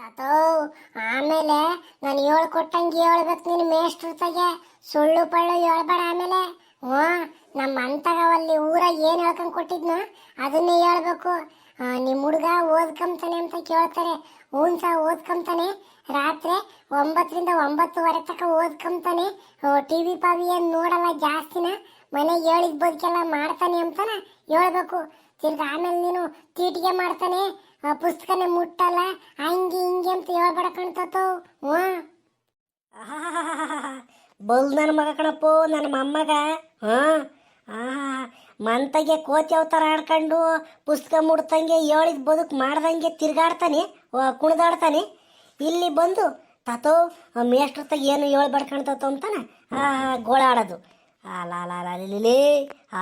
ಆಮೇಲೆ ನಾನು ಹೇಳ್ಕೊಟ್ಟಂಗೆ ಹೇಳ್ಬೇಕು ನೀನು ಮೇಷ್ಟ್ರ ತಗೆ ಸುಳ್ಳು ಪಳ್ಳು ಹೇಳ್ಬೇಡ ಆಮೇಲೆ. ಹ್ಞೂ ನಮ್ಮ ಅಂತಗವಲ್ಲಿ ಊರ ಏನು ಹೇಳ್ಕೊಂಡು ಕೊಟ್ಟಿದ್ನ ಅದನ್ನೇ ಹೇಳ್ಬೇಕು. ನಿಮ್ಮ ಹುಡುಗ ಓದ್ಕೊಂತಾನೆ ಅಂತ ಕೇಳ್ತಾರೆ. ಹ್ಞೂ ಸಹ ಓದ್ಕೊಂತಾನೆ. ರಾತ್ರಿ ಒಂಬತ್ತರಿಂದ ಒಂಬತ್ತುವರೆ ತನಕ ಓದ್ಕೊಂತಾನೆ. ಟಿ ವಿ ಪಾವಿ ಏನು ನೋಡಲ್ಲ ಜಾಸ್ತಿನ? ಮನೆಗೆ ಹೇಳಿದ ಬದುಕೆಲ್ಲ ಮಾಡ್ತಾನೆ ಅಂತಾನೆ? ಹೇಳ್ಬೇಕು. ತಿರ್ಗ ಆಮೇಲೆ ನೀನು ತೀಟಿಗೆ ಮಾಡ್ತಾನೆ. ಆ ಪುಸ್ತಕನೇ ಮುಟ್ಟಲ್ಲ. ಹಂಗೆ ಹಿಂಗೆ ಅಂತ ಹೇಳ್ಬೇಡ ಕಣ್ತತೋ ಹ್ಞೂ. ಬಲ್ ನನ್ನ ಮಗ ಕಣಪ್ಪು, ನನ್ನ ಮೊಮ್ಮಗ. ಹಾಂ ಮಂತಗೆ ಕೋತಿ ಅವತಾರ ಆಡ್ಕೊಂಡು ಪುಸ್ತಕ ಮುಡ್ತಂಗೆ ಹೇಳಿದ ಬದುಕು ಮಾಡ್ದಂಗೆ ತಿರ್ಗಾಡ್ತಾನೆ ಕುಣಿದಾಡ್ತಾನೆ. ಇಲ್ಲಿ ಬಂದು, ತಾತೋ ಮೇಷ್ಟ್ರತಾಗ ಏನು ಹೇಳ್ಬೇಡ ಕಾಣ್ತತೋ ಗೋಳಾಡೋದು. ಆ ಗೋಳಾಡೋದು ಅಲ್ಲ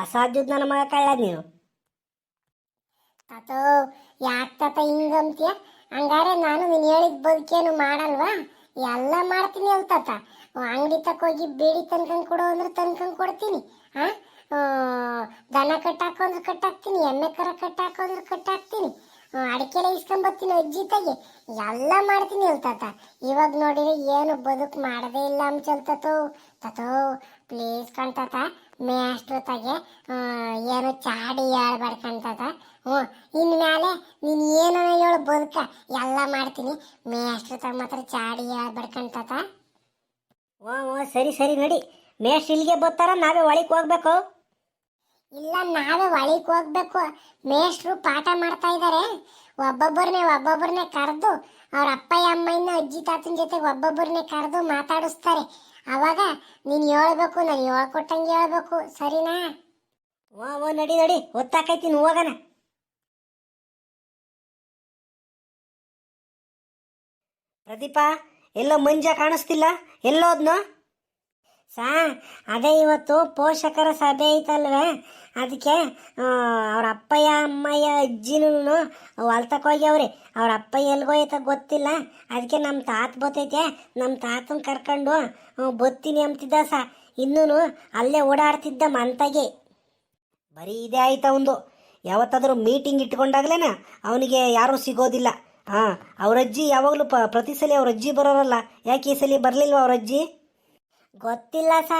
ಅಸಾಧ್ಯದ ನನ್ನ ಮಗ ಕಳ್ಳ ನೀನು. ತಾತೋ, ಯಾಕೆ ತಾತ ಹಂಗಾರೆ ನಾನು ನೀನು ಹೇಳಿದ ಬದುಕೇನು ಮಾಡಲ್ವಾ? ಎಲ್ಲ ಮಾಡ್ತೀನಿ ಅವ್ ತಾತ. ಅಂಗಡಿ ತಕೋಗಿ ಬೇಡಿ ತನ್ಕೊಂಡ್ ಕೊಡು ಅಂದ್ರೆ ತನ್ಕಂಡು ಕೊಡ್ತೀನಿ. ಹಾ ದನ ಕಟ್ಟಾಕು ಅಂದ್ರೆ ಕಟ್ಟಾಕ್ತೀನಿ, ಎಮ್ಮೆ ಕರ ಕಟ್ಟಾಕು ಅಂದ್ರೆ ಕಟ್ಟಾಕ್ತೀನಿ. ಅಡಿಕೆಲೆ ಇಸ್ಕೊಂಬತ್ತೀನಿ ಅಜ್ಜಿ ತಾಗಿ ಎಲ್ಲ ಮಾಡ್ತೀನಿ ಹೇಳ್ತಾತ ತಾತ. ಇವಾಗ ನೋಡಿದ್ರೆ ಏನು ಬದುಕು ಮಾಡದೇ ಇಲ್ಲ ಅಂಚಲ್ತತೋ ತತೋ. ಪ್ಲೀಸ್ ಕಣ್ತಾತ ಮೇಷ್ಟ್ರು ಅಷ್ಟೊತ್ತಾಗೆ ಏನು ಚಾಡಿ ಹೇಳ್ಬಾರ್ಕಂತದ. ಹ್ಞೂ ಇನ್ಮೇಲೆ ನೀನು ಏನು ಹೇಳು ಬದುಕ, ಎಲ್ಲ ಮಾಡ್ತೀನಿ. ಮೇ ತಗ ಮಾತ್ರ ಚಾಡಿ ಹೇಳ್ಬಾರ್ಕಂತದ. ಓ ಓ, ಸರಿ ಸರಿ, ನಡಿ. ಮೇಷ್ಟ್ರು ಇಲ್ಲಿಗೆ ಬರ್ತಾರ, ನಾವೇ ಒಳಗೆ ಹೋಗ್ಬೇಕು. ಇಲ್ಲ, ನಾವೇ ಒಳಗೆ ಹೋಗ್ಬೇಕು. ಮೇಷ್ಟ್ರು ಪಾಠ ಮಾಡ್ತಾ ಇದ್ದಾರೆ ಒಬ್ಬೊಬ್ಬರನ್ನೇ ಒಬ್ಬೊಬ್ಬರನ್ನೇ ಕರೆದು ಅವ್ರ ಅಪ್ಪ ಅಮ್ಮಯ್ಯನ, ಅಜ್ಜಿ, ತಾತನ ಜೊತೆ ಒಬ್ಬೊಬ್ಬರನ್ನೇ ಕರೆದು ಮಾತಾಡಿಸ್ತಾರೆ. ಅವಾಗ ನೀನು ಹೇಳ್ಬೇಕು, ನಾನು ಹೇಳ್ಕೊಟ್ಟಂಗೆ ಹೇಳ್ಬೇಕು. ಸರಿನಾ? ಓ ಓ, ನಡಿ ನಡಿ. ಹೊತ್ತಾಕೈತೀನಿ ಹೋಗೋಣ. ಪ್ರದೀಪ, ಎಲ್ಲೋ ಮಂಜ ಕಾಣಿಸ್ತಿಲ್ಲ? ಎಲ್ಲೋದ್ನು? ಸಾ, ಅದೇ ಇವತ್ತು ಪೋಷಕರ ಸಭೆ ಐತಲ್ವೇ? ಅದಕ್ಕೆ ಅವ್ರ ಅಪ್ಪಯ್ಯ, ಅಮ್ಮಯ್ಯ ಅಜ್ಜಿನೂ ಹೊಲ್ತಕ್ಕೆ ಹೋಗ್ಯವ್ರಿ ಅವ್ರ ಅಪ್ಪಯ್ಯ ಐತ ಗೊತ್ತಿಲ್ಲ. ಅದಕ್ಕೆ ನಮ್ಮ ತಾತ ಬತ್ತೈತೆ ನಮ್ಮ ತಾತನ ಕರ್ಕೊಂಡು ಬತ್ತೀನಿ ಅಂತಿದ್ದ ಸಾ. ಇನ್ನೂ ಅಲ್ಲೇ ಓಡಾಡ್ತಿದ್ದ ಮಂತಗೆ. ಬರೀ ಇದೇ ಆಯ್ತು ಒಂದು ಯಾವತ್ತಾದರೂ ಮೀಟಿಂಗ್ ಇಟ್ಕೊಂಡಾಗ್ಲೇನ ಅವನಿಗೆ ಯಾರೂ ಸಿಗೋದಿಲ್ಲ. ಹಾಂ ಅವರಜ್ಜಿ ಯಾವಾಗಲೂ ಪ, ಪ್ರತಿ ಸಲ ಅವ್ರ ಅಜ್ಜಿ ಬರೋರಲ್ಲ. ಯಾಕೆ ಈ ಸಲ ಬರಲಿಲ್ವ ಅವ್ರ ಅಜ್ಜಿ? ಗೊತ್ತಿಲ್ಲ ಸ.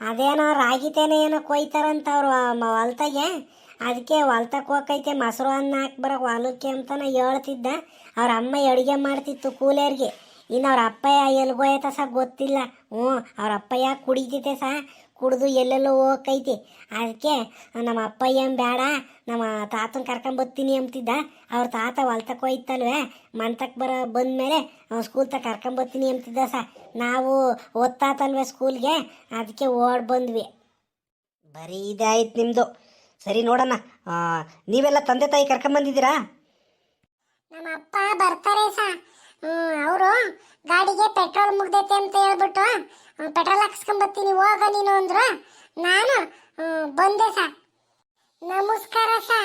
ಅದೇನೋ ರಾಗಿತೇನೆ ಏನೋ ಕೊಯ್ತಾರಂತ ಅವ್ರು ಹೊಲ್ತಾಗೆ. ಅದಕ್ಕೆ ಹೊಲ್ತಕ್ಕೆ ಹೋಗೈತೆ ಮೊಸರು ಅನ್ನ ಹಾಕಿ ಬರೋಕೆ ಹೊಲಕ್ಕೆ ಅಂತಾನೆ ಹೇಳ್ತಿದ್ದ. ಅವ್ರ ಅಮ್ಮ ಅಡುಗೆ ಮಾಡ್ತಿತ್ತು ಕೂಲಿಯರ್ಗೆ ಇನ್ನು ಅವ್ರ ಅಪ್ಪಯ್ಯ ಎಲ್ಗೋಯ್ತ ಸ ಗೊತ್ತಿಲ್ಲ. ಹ್ಞೂ, ಅವ್ರ ಅಪ್ಪಯ್ಯ ಕುಡಿತೈತೆ ಸಹ ಕುಡಿದು ಎಲ್ಲೆಲ್ಲೋ ಹೋಗೈತಿ ಅದಕ್ಕೆ ನಮ್ಮ ಅಪ್ಪಯ್ಯ ಬೇಡ ನಮ್ಮ ತಾತನ ಕರ್ಕೊಂಬತ್ತೀನಿ ಅಂತಿದ್ದ. ಅವ್ರ ತಾತ ಹೊಲ್ತಕ್ಕೆ ಹೋಯ್ತಲ್ವೇ? ಮಂತಕ್ಕೆ ಬರೋ ಬಂದಮೇಲೆ ಸ್ಕೂಲ್ ತಗ ಕರ್ಕೊಂಬತ್ತೀನಿ ಅಂತಿದ್ದ ಸ. ನಾವು ಓದ್ತಾತಲ್ವೇ ಸ್ಕೂಲ್ಗೆ ಅದಕ್ಕೆ ಓಡ್ ಬಂದ್ವಿ. ಬರೀ ಇದಾಯ್ತು ನಿಮ್ಮದು ಸರಿ ನೋಡೋಣ ನೀವೆಲ್ಲ ತಂದೆ ತಾಯಿ ಕರ್ಕೊಂಬಂದಿದ್ದೀರಾ ನಮ್ಮ ಅಪ್ಪ ಬರ್ತಾರೆ ಸಾ. ಅವರು ಗಾಡಿಗೆ ಪೆಟ್ರೋಲ್ ಮುಗ್ದೈತೆ ಅಂತ ಹೇಳ್ಬಿಟ್ಟು ಪೆಟ್ರೋಲ್ ಹಾಕ್ಸ್ಕೊಂಬತ್ತೀನಿ ಹೋಗ ನೀನು ಅಂದ್ರು. ನಾನು ಬಂದೆ ಸಾ. ನಮಸ್ಕಾರ ಸಾ.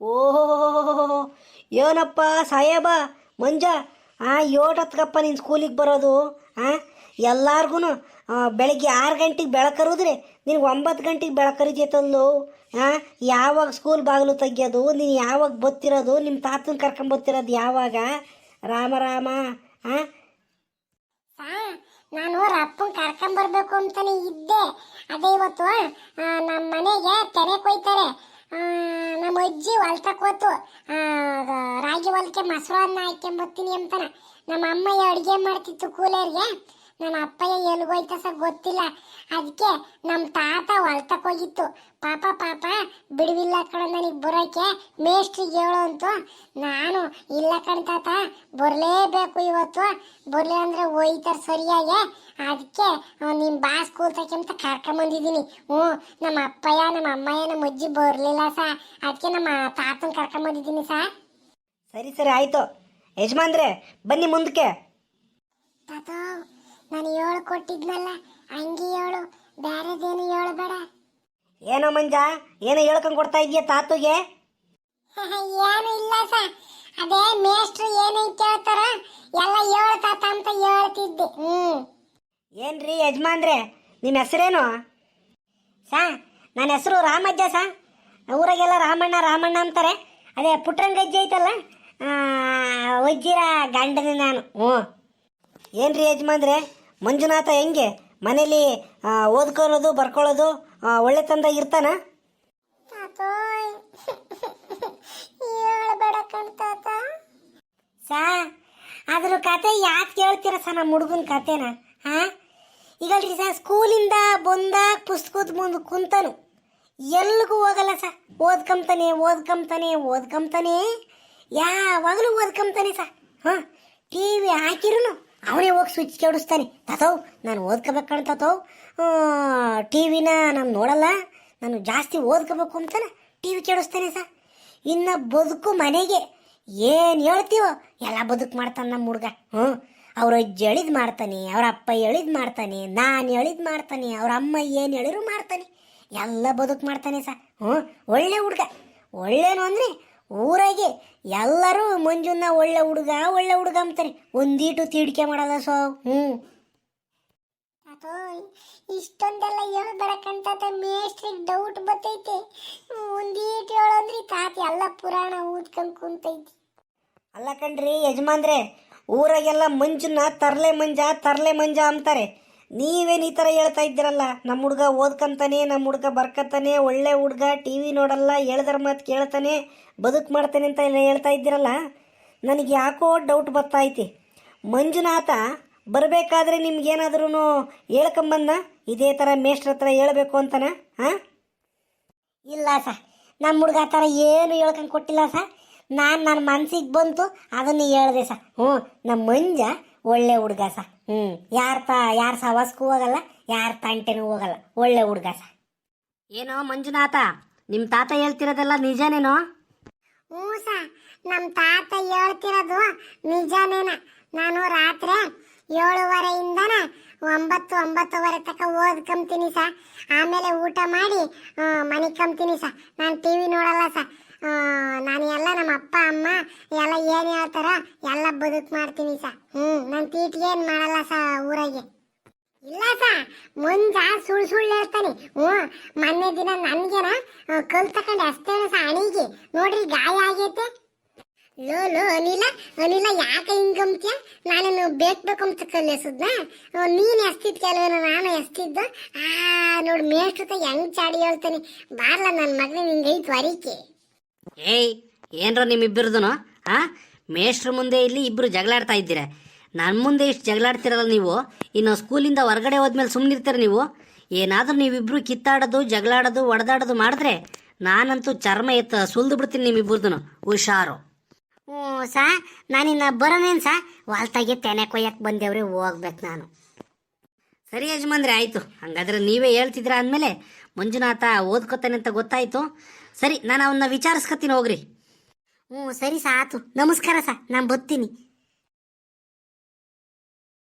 ಓಹೋ ಏನಪ್ಪ ಸಾಹೇಬ, ಮಂಜ, ಆ ಏಟತ್ಕಪ್ಪ ನಿನ್ ಸ್ಕೂಲಿಗೆ ಬರೋದು, ಆ? ಎಲ್ಲಾರ್ಗು ಬೆಳಗ್ಗೆ ಆರು ಗಂಟೆಗೆ ಬೆಳಕರಿದ್ರೆ ನಿನಗೆ ಒಂಬತ್ತು ಗಂಟೆಗೆ ಬೆಳಕರಿತೈತಲ್ಲೋ ಹಾಂ ಯಾವಾಗ ಸ್ಕೂಲ್ ಬಾಗಿಲು ತೆಗಿಯೋದು, ನೀನು ಯಾವಾಗ ಬತ್ತಿರೋದು ನಿಮ್ಮ ತಾತನ ಕರ್ಕೊಂಬತ್ತಿರೋದು ಯಾವಾಗ? ರಾಮ ರಾಮ ಆ? ನಾನು ಅವ್ರ ಅಪ್ಪನ ಕರ್ಕೊಂಬರ್ಬೇಕು ಅಂತಾನೆ ಇದ್ದೆ. ಅದೇ ಇವತ್ತು ನಮ್ಮ ಮನೆಗೆ ತೆನೆ ಕೊಯ್ತಾರೆ. ನಮ್ಮ ಅಜ್ಜಿ ಹೊಲ್ತಕ್ ಹೋತು ಆ, ರಾಗಿ ಹೊಲಕ್ಕೆ ಮೊಸರು ಅನ್ನ ಹಾಕ್ಕೊಂಬತ್ತೀನಿ ಅಂತಾನೆ. ನಮ್ಮ ಅಮ್ಮಯ್ಯ ಅಡುಗೆ ಮಾಡ್ತಿತ್ತು ಕೂಲರ್ಗೆ. ನಮ್ಮ ಅಪ್ಪಯ್ಯ ಎಲ್ಗೋಯ್ತ ಸರ್ ಗೊತ್ತಿಲ್ಲ. ಅದಕ್ಕೆ ನಮ್ಮ ತಾತ ಹೊಲ್ತಕ್ಕೆ ಹೋಗಿತ್ತು. ಪಾಪ ಪಾಪ ಬಿಡುವಿಲ್ಲ ಕಣ ನನಗೆ ಬರೋಕೆ ಮೇಷ್ಟ್ರಿಗೆ ಹೇಳು ಅಂತು. ನಾನು ಇಲ್ಲ ಕಣ ತಾತ ಬರಲೇಬೇಕು ಇವತ್ತು. ಬರಲೇ ಅಂದರೆ ಹೋಯ್ತಾರೆ ಸರಿಯಾಗಿ. ಅದಕ್ಕೆ ನಿಮ್ಮ ಬಾ ಸ್ಕೂಲ್ ತಕ್ಕಂತ ಕರ್ಕೊಂಬಂದಿದ್ದೀನಿ ಹ್ಞೂ ನಮ್ಮ ಅಪ್ಪಯ್ಯ ನಮ್ಮ ಅಮ್ಮಯ್ಯ ನಮ್ಮ ಅಜ್ಜಿ ಬರಲಿಲ್ಲ ಸಾ. ಅದಕ್ಕೆ ನಮ್ಮ ತಾತನ ಕರ್ಕೊಂಬಂದಿದ್ದೀನಿ ಸಾ. ಸರಿ ಸರಿ ಆಯಿತು. ಯಜಮಾನ್ರೆ ಬನ್ನಿ ಮುಂದಕ್ಕೆ ತಾತ ನಾನು ಹೇಳು ಕೊಟ್ಟಿದ್ನಲ್ಲ ಹಂಗೆ ಹೇಳು ಬೇರೆದೇನು ಹೇಳಬೇಡ ಏನೋ ಮಂಜ ಏನೋ ಹೇಳ್ಕೊಂಡು ಕೊಡ್ತಾ ಇದೆಯಾ ತಾತುಗೆ? ಏನು ಇಲ್ಲ ಸಾ. ಅದೇ ಮೇಷ್ಟ್ರು ಏನೇನ್ ಕೇಳ್ತಾರ ಎಲ್ಲ ಹೇಳು ತಾತ ಅಂತ ಹೇಳ್ತಿದ್ದೆ. ಹ್ಮ್. ಏನ್ರಿ ಯಜಮಾನ್ರೆ ನಿಮ್ಮ ಹೆಸರೇನು? ಸಾ ನನ್ನ ಹೆಸರು ರಾಮಜ್ಜ ಸಾ. ಊರಾಗೆಲ್ಲ ರಾಮಣ್ಣ ರಾಮಣ್ಣ ಅಂತಾರೆ. ಅದೇ ಪುಟ್ರಂಗಜ್ಜಿ ಐತಲ್ಲ ವಜ್ಜಿರ ಗಂಡನೇ ನಾನು. ಹ್ಞೂ ಏನ್ರಿ ಯಜಮಾನ್ರೆ? ಮಂಜುನಾಥ ಹೆಂಗೆ? ಮನೇಲಿ ಓದ್ಕೊಳ್ಳೋದು ಬರ್ಕೊಳ್ಳೋದು ಒಳ್ಳೆ ತಂದ ಇರ್ತಾನ? ಸಾ ಅದ್ರ ಕತೆ ಯಾಕೆ ಕೇಳ್ತೀರ ಸಾ ನಮ್ಮ ಹುಡುಗನ ಕತೆನ ಹಾ ಈಗಲ್ರಿ ಸಾ ಸ್ಕೂಲಿಂದ ಬಂದಾಗ ಪುಸ್ತಕದ ಮುಂದೆ ಕುಂತನು. ಎಲ್ಲಿಗೂ ಹೋಗಲ್ಲ ಸಾ. ಓದ್ಕೊಂತಾನೆ ಓದ್ಕೊಂತಾನೆ ಓದ್ಕೊಂತಾನೆ ಯಾವಾಗಲೂ ಓದ್ಕೊಂತಾನೆ ಸಾ. ಹಾಂ ಟಿ ವಿ ಹಾಕಿರೂ ಅವನೇ ಹೋಗಿ ಸ್ವಿಚ್ ಕೆಡಿಸ್ತಾನೆ ತಾತವ್ ನಾನು ಓದ್ಕೋಬೇಕು ತಾತವ್ ಟಿ ವಿನ ನಾನು ನೋಡಲ್ಲ. ನಾನು ಜಾಸ್ತಿ ಓದ್ಕೋಬೇಕು ಅಂತಾನೆ ಟಿ ವಿ ಕೆಡಿಸ್ತಾನೆ ಸಾ. ಇನ್ನು ಬದುಕು ಮನೆಗೆ. ಏನು ಹೇಳ್ತೀವೋ, ಎಲ್ಲ ಬದುಕು ಮಾಡ್ತಾನೆ ನಮ್ಮ ಹುಡುಗ. ಹ್ಞೂ ಅವ್ರ ಅಜ್ಜಿ ಎಳಿದು ಮಾಡ್ತಾನೆ, ಅವ್ರ ಅಪ್ಪ ಎಳಿದು ಮಾಡ್ತಾನೆ, ನಾನು ಹೇಳಿದ್ ಮಾಡ್ತಾನೆ, ಅವ್ರ ಅಮ್ಮ ಏನು ಹೇಳಿದ್ರು ಮಾಡ್ತಾನೆ. ಎಲ್ಲ ಬದುಕು ಮಾಡ್ತಾನೆ ಸಾ. ಹ್ಞೂ ಒಳ್ಳೆ ಹುಡುಗ. ಒಳ್ಳೇನು ಅಂದರೆ ಊರಾಗೆ ಎಲ್ಲರೂ ಮಂಜುನ ಒಳ್ಳೆ ಹುಡುಗ ಒಳ್ಳೆ ಹುಡುಗ ಅಂತಾರೆ ಒಂದೀಟು ತೀಡಿಕೆ ಮಾಡಲ್ಲ ಸೊ. ಹ್ಞೂ. ಇಷ್ಟೊಂದೆಲ್ಲ ಹೇಳ್ಬೇಡ ಬರಕಂತ ಮೇಸ್ಟ್ರಿಗೆ ಡೌಟ್ ಬತ್ತೈತೆ. ಒಂದೀಟು ಹೇಳಂದ್ರೆ ತಾತ ಎಲ್ಲ ಪುರಾಣ ಊದ್ಕೊಂಡು ಕುಂತೈತಿ. ಅಲ್ಲ ಕಣ್ರಿ ಯಜಮಾನ್ರೆ ಊರಾಗೆಲ್ಲ ಮಂಜುನ ತರ್ಲೆ ಮಂಜ ತರ್ಲೆ ಮಂಜ ಅಂತಾರೆ ನೀವೇನು ಈ ಥರ ಹೇಳ್ತಾ ಇದ್ದೀರಲ್ಲ? ನಮ್ಮ ಹುಡುಗ ಓದ್ಕಂತಾನೆ ನಮ್ಮ ಹುಡುಗ ಬರ್ಕತ್ತಾನೆ ಒಳ್ಳೆ ಹುಡುಗ, ಟಿ ವಿ ನೋಡಲ್ಲ, ಹೇಳ್ದರ ಮಾತು ಕೇಳ್ತಾನೆ, ಬದುಕು ಮಾಡ್ತಾನೆ ಅಂತ ಎಲ್ಲ ಹೇಳ್ತಾ ಇದ್ದೀರಲ್ಲ? ನನಗೆ ಯಾಕೋ ಡೌಟ್ ಬರ್ತಾ ಐತಿ. ಮಂಜುನಾಥ, ಬರಬೇಕಾದ್ರೆ ನಿಮ್ಗೇನಾದ್ರೂ ಹೇಳ್ಕೊಂಬಂದ ಇದೇ ಥರ ಮೇಷ್ಟ್ರ ಹತ್ರ ಹೇಳಬೇಕು ಅಂತನ ಹಾಂ ಇಲ್ಲ ಸ ನಮ್ಮ ಹುಡುಗ ಆ ಥರ ಏನು ಹೇಳ್ಕೊಂಡು ಕೊಟ್ಟಿಲ್ಲ ಸ. ನಾನು ನನ್ನ ಮನ್ಸಿಗೆ ಬಂತು, ಅದನ್ನು ಹೇಳಿದೆ ಸ. ಹ್ಞೂ ನಮ್ಮ ಮಂಜ ಒಳ್ಳೆ ಹುಡುಗ ಸರ್ ಹ್ಞೂ ಯಾರ ಯಾರ ಸವಾಸ್ಗೂ ಹೋಗಲ್ಲ ಯಾರ ತಂಟೆನೂ ಹೋಗಲ್ಲ. ಒಳ್ಳೆ ಹುಡುಗ ಏನೋ ಮಂಜುನಾಥ ನಿಮ್ಮ ತಾತ ಹೇಳ್ತಿರೋದೆಲ್ಲ ನಿಜನೇನೋ? ಹ್ಞೂ ಸ. ನಮ್ಮ ತಾತ ಹೇಳ್ತಿರೋದು ನಿಜನೇನ. ನಾನು ರಾತ್ರಿ ಏಳುವರೆಯಿಂದನ ಒಂಬತ್ತು ಒಂಬತ್ತುವರೆ ತನಕ ಓದ್ಕೊಂತೀನಿ ಸಾ. ಆಮೇಲೆ ಊಟ ಮಾಡಿ ಮನಿಕೊಂತೀನಿ ಸಾ. ನಾನು ಟಿ ವಿ ನೋಡಲ್ಲ ಸಾ. ನಾನು ಎಲ್ಲ ನಮ್ಮ ಅಪ್ಪ, ಅಮ್ಮ ಎಲ್ಲ ಏನು ಹೇಳ್ತಾರ ಎಲ್ಲ ಬದುಕು ಮಾಡ್ತೀನಿ ಸಾ. ಹ್ಞೂ ನಾನು ತೀಟಿಗೆ ಏನು ಮಾಡಲ್ಲ ಸಾ ಊರಾಗೆ. ಇಲ್ಲ ಸಾ, ಮುಂಜ ಸುಳ್ಳು ಸುಳ್ಳು ಹೇಳ್ತಾನೆ. ಹ್ಞೂ, ಮೊನ್ನೆ ದಿನ ನನಗೇನ ಕಲ್ ತಕೊಂಡು ಅಷ್ಟೇನ ಸಾ ಅಣಿಗೆ. ನೋಡ್ರಿ ಗಾಯ ಆಗೈತೆ. ಲೋ ಲೋ, ಅನಿಲ ಅನಿಲ ಯಾಕೆ ಹಿಂಗಂತ್ಯ ನಾನು ಬೇಕು ಅಂತ ಕಲಿಸದ್ನ ನೀನು ಎಸ್ತಿದ್ ಕೆಲವೇನು, ನಾನು ಎಸ್ತಿದ್ದ. ಆ, ನೋಡಿ ಮೇಷ್ಟ್ರತ ಹೆಂಗ್ ಚಾಡಿ ಹೇಳ್ತಾನೆ. ಬಾರ್ಲ ನನ್ನ ಮಗನ ನಿಂಗೈತು ಅರಿಕೆ ಏಯ್ ಏನ್ರ ನಿಮ್ಮಿಬ್ಬರದನು ಆ? ಮೇಷ್ಟ್ರ ಮುಂದೆ ಇಲ್ಲಿ ಇಬ್ರು ಜಗಳಾಡ್ತಾ ಇದ್ದೀರ. ನನ್ನ ಮುಂದೆ ಇಷ್ಟು ಜಗಳಾಡ್ತಿರಲ್ಲ ನೀವು? ಇನ್ನು ಸ್ಕೂಲಿಂದ ಹೊರಗಡೆ ಹೋದ್ಮೇಲೆ ಸುಮ್ಮನಿರ್ತೀರ ನೀವು? ಏನಾದರೂ ನೀವಿಬ್ರು ಕಿತ್ತಾಡೋದು ಜಗಳಾಡೋದು ಒಡೆದಾಡೋದು ಮಾಡಿದ್ರೆ ನಾನಂತೂ ಚರ್ಮ ಎತ್ತ ಸುಲ್ದು ಬಿಡ್ತೀನಿ ನಿಮ್ಮಿಬ್ಬರದನು ಹುಷಾರು. ಹ್ಞೂ ಸಾ ನಾನಿನ್ನ ಬರೋನೇನು ಸಾ? ವಾಲ್ತಾಗೆ ತೆನೆ ಕೊಯ್ಯಕ್ಕೆ ಬಂದೇವ್ರಿ ಹೋಗ್ಬೇಕು ನಾನು. ಸರಿ ಯಜಮಾನ್ರಿ ಆಯಿತು. ಹಂಗಾದ್ರೆ ನೀವೇ ಹೇಳ್ತಿದ್ರ ಅಂದಮೇಲೆ ಮಂಜುನಾಥ ಓದ್ಕೋತಾನೆ ಅಂತ ಗೊತ್ತಾಯ್ತು. ಸರಿ ನಾನು ಅವನ್ನ ವಿಚಾರಿಸ್ಕತ್ತೀನಿ ಹೋಗ್ರಿ. ಹ್ಞೂ ಸರಿ ಸಾ ಆತು. ನಮಸ್ಕಾರ ಸಾ ನಾನು ಬರ್ತೀನಿ.